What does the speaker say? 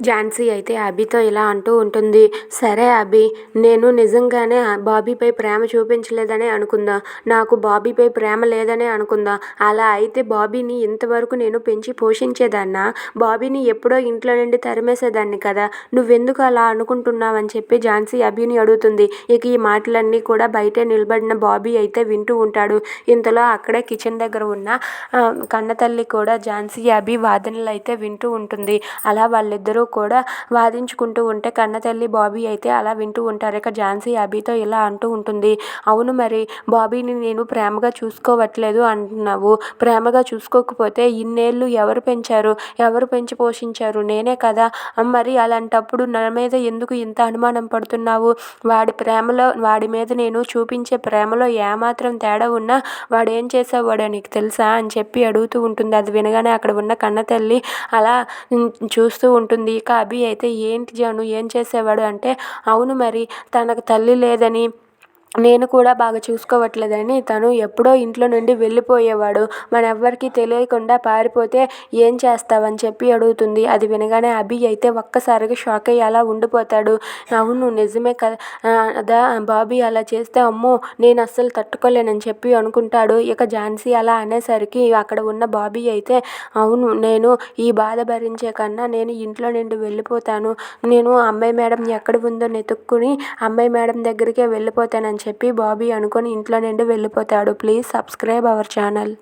ఝాన్సీ అయితే అభితో ఇలా అంటూ ఉంటుంది సరే అభి నేను నిజంగానే బాబీపై ప్రేమ చూపించలేదనే అనుకుందాం? నాకు బాబీపై ప్రేమ లేదనే అనుకుందాం? అలా అయితే బాబీని ఇంతవరకు నేను పెంచి పోషించేదాన్నా? బాబీని ఎప్పుడో ఇంట్లో నుండి తరిమేసేదాన్ని కదా? నువ్వెందుకు అలా అనుకుంటున్నావని చెప్పి ఝాన్సీ అభిని అడుగుతుంది. ఇక ఈ మాటలన్నీ కూడా బయటే నిలబడిన బాబీ అయితే వింటూ ఉంటాడు. ఇంతలో అక్కడే కిచెన్ దగ్గర ఉన్న కన్నతల్లి కూడా ఝాన్సీ అభి వాదనలు అయితే వింటూ ఉంటుంది. అలా వాళ్ళిద్దరూ కూడా వాదించుకుంటూ ఉంటే కన్నతల్లి బాబీ అయితే అలా వింటూ ఉంటారు. ఇక ఝాన్సీ అభితో ఇలా అంటూ ఉంటుంది. అవును మరి బాబీని నేను ప్రేమగా చూసుకోవట్లేదు అంటున్నావు. ప్రేమగా చూసుకోకపోతే ఇన్నేళ్ళు ఎవరు పెంచారు? ఎవరు పెంచి పోషించారు? నేనే కదా. మరి అలాంటప్పుడు నా మీద ఎందుకు ఇంత అనుమానం పడుతున్నావు? వాడి ప్రేమలో వాడి మీద నేను చూపించే ప్రేమలో ఏమాత్రం తేడా ఉన్నా వాడు ఏం చేసేవాడో నీకు తెలుసా? అని చెప్పి అడుగుతూ ఉంటుంది. అది వినగానే అక్కడ ఉన్న కన్న తల్లి అలా చూస్తూ ఉంటుంది. ఇక అభి అయితే ఏంటి జాను? ఏం చేసేవాడు? అంటే అవును మరి తనకు తల్లి లేదని నేను కూడా బాగా చూసుకోవట్లేదని తను ఎప్పుడో ఇంట్లో నుండి వెళ్ళిపోయేవాడు. మన ఎవ్వరికీ తెలియకుండా పారిపోతే ఏం చేస్తావని చెప్పి అడుగుతుంది. అది వినగానే అభి అయితే ఒక్కసారిగా షాక్ అయ్యి అలా ఉండిపోతాడు. అవును నిజమే కదా బాబీ అలా చేస్తే అమ్మో నేను అస్సలు తట్టుకోలేనని చెప్పి అనుకుంటాడు. ఇక ఝాన్సీ అలా అనేసరికి అక్కడ ఉన్న బాబీ అయితే అవును నేను ఈ బాధ భరించే కన్నా నేను ఇంట్లో నుండి వెళ్ళిపోతాను. నేను అమ్మాయి మేడం ఎక్కడ ఉందో వెతుక్కుని అమ్మాయి మేడం దగ్గరికే వెళ్ళిపోతానని చెప్పి బాబీ అనుకొని ఇంట్లో నుండి వెళ్ళిపోతాడు. Please subscribe our channel.